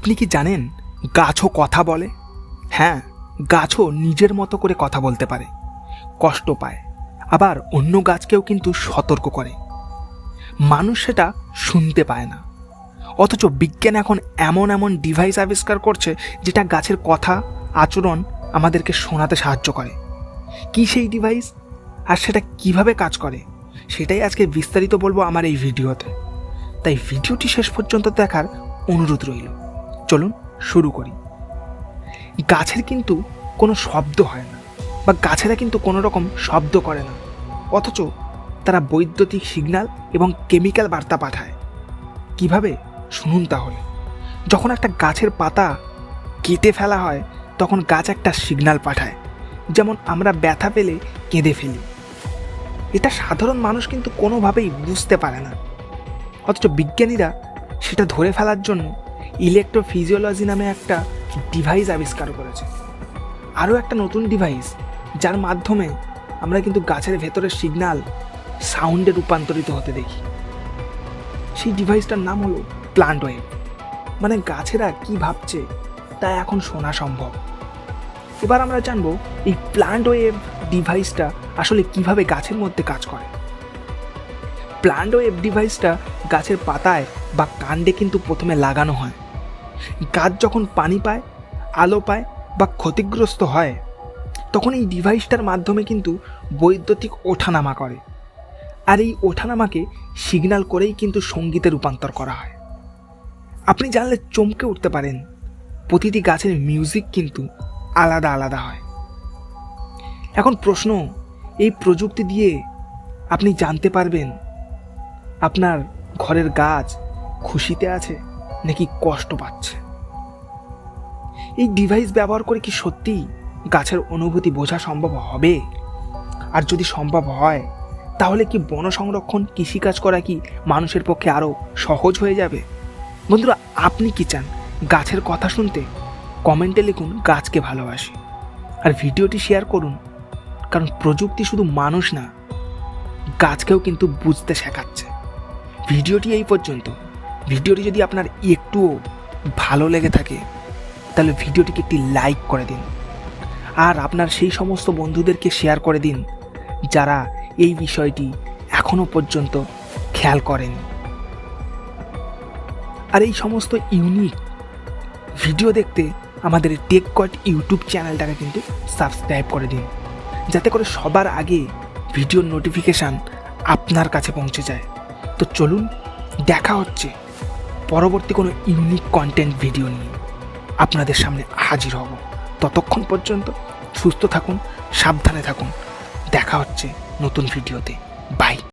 আপনি কি জানেন গাছও কথা বলে? হ্যাঁ গাছও নিজের মতো করে কথা বলতে পারে। কষ্ট পায়। আবার অন্য গাছকেও কিন্তু সতর্ক করে। মানুষ সেটা শুনতে পায় না। অথচ বিজ্ঞান এখন এমন এমন ডিভাইস আবিষ্কার করছে যেটা গাছের কথা, আচরণ আমাদেরকে শোনাতে সাহায্য করে। কি সেই ডিভাইস আর সেটা কীভাবে কাজ করে? সেটাই আজকে বিস্তারিত বলব আমার এই ভিডিওতে। তাই ভিডিওটি শেষ পর্যন্ত দেখার অনুরোধ রইল। চলুন, শুরু করি। গাছের কিন্তু কোনো শব্দ হয় না, বা গাছেরা কিন্তু কোনো রকম শব্দ করে না, অথচ তারা বৈদ্যুতিক সিগন্যাল এবং কেমিক্যাল বার্তা পাঠায়। কীভাবে? শুনুন তাহলে। যখন একটা গাছের পাতা কেটে ফেলা হয়, তখন গাছ একটা সিগন্যাল পাঠায়, যেমন আমরা ব্যথা পেলে কেঁদে ফেলি। এটা সাধারণ মানুষ কিন্তু কোনোভাবেই বুঝতে পারে না। অথচ বিজ্ঞানীরা সেটা ধরে ফেলার জন্য ইলেকট্রোফিজিওলজি নামে একটা ডিভাইস আবিষ্কার করেছে। আরও একটা নতুন ডিভাইস যার মাধ্যমে আমরা কিন্তু গাছের ভেতরের সিগন্যাল সাউন্ডে রূপান্তরিত হতে দেখি। সেই ডিভাইসটার নাম হলো প্লান্ট ওয়েভ মানে গাছেরা কি ভাবছে তা এখন শোনা সম্ভব। এবার আমরা জানব এই প্লান্ট ওয়েভ ডিভাইসটা আসলে কীভাবে গাছের মধ্যে কাজ করে। প্লান্ট ওয়েভ ডিভাইসটা গাছের পাতায় বা কাণ্ডে কিন্তু প্রথমে লাগানো হয়। গাছ যখন পানি পায়, আলো পায় বা ক্ষতিগ্রস্ত হয়, তখন এই ডিভাইসটার মাধ্যমে কিন্তু বৈদ্যুতিক ওঠানামা করে। আর এই ওঠানামাকে সিগন্যাল করেই কিন্তু সঙ্গীতে রূপান্তর করা হয়। আপনি জানলে চমকে উঠতে পারেন, প্রতিটি গাছের মিউজিক কিন্তু আলাদা আলাদা হয়। এখন প্রশ্ন, এই প্রযুক্তি দিয়ে আপনি জানতে পারবেন আপনার ঘরের গাছ খুশিতে আছে? নাকি কষ্ট পাচ্ছে? এই ডিভাইস ব্যবহার করে কি সত্যি গাছের অনুভূতি বোঝা সম্ভব হবে? আর যদি সম্ভব হয়, তাহলে কি বন সংরক্ষণ কৃষিকাজ করা কি মানুষের পক্ষে আরও সহজ হয়ে যাবে? বন্ধুরা, আপনি কি চান গাছের কথা শুনতে? কমেন্টে লিখুন গাছকে ভালোবাসি। আর ভিডিওটি শেয়ার করুন, কারণ প্রযুক্তি শুধু মানুষ না, গাছকেও কিন্তু বুঝতে শেখাচ্ছে। ভিডিওটি এই পর্যন্ত। ভিডিওটি যদি আপনার একটুও ভালো লেগে থাকে, তাহলে ভিডিওটিকে একটি লাইক করে দিন। আর আপনার সেই সমস্ত বন্ধুদেরকে শেয়ার করে দিন, যারা এই বিষয়টি এখনও পর্যন্ত খেয়াল করেন। আর এই সমস্ত ইউনিক ভিডিও দেখতে আমাদের টেক কট ইউটিউব চ্যানেলটাকে কিন্তু সাবস্ক্রাইব করে দিন, যাতে করে সবার আগে ভিডিওর নোটিফিকেশান আপনার কাছে পৌঁছে যায়। তো চলুন, দেখা হচ্ছে। পরবর্তী কোনো ইউনিক কন্টেন্ট ভিডিও নিয়ে আপনাদের সামনে হাজির হব। ততক্ষণ পর্যন্ত সুস্থ থাকুন, সাবধানে থাকুন। দেখা হচ্ছে নতুন ভিডিওতে বাই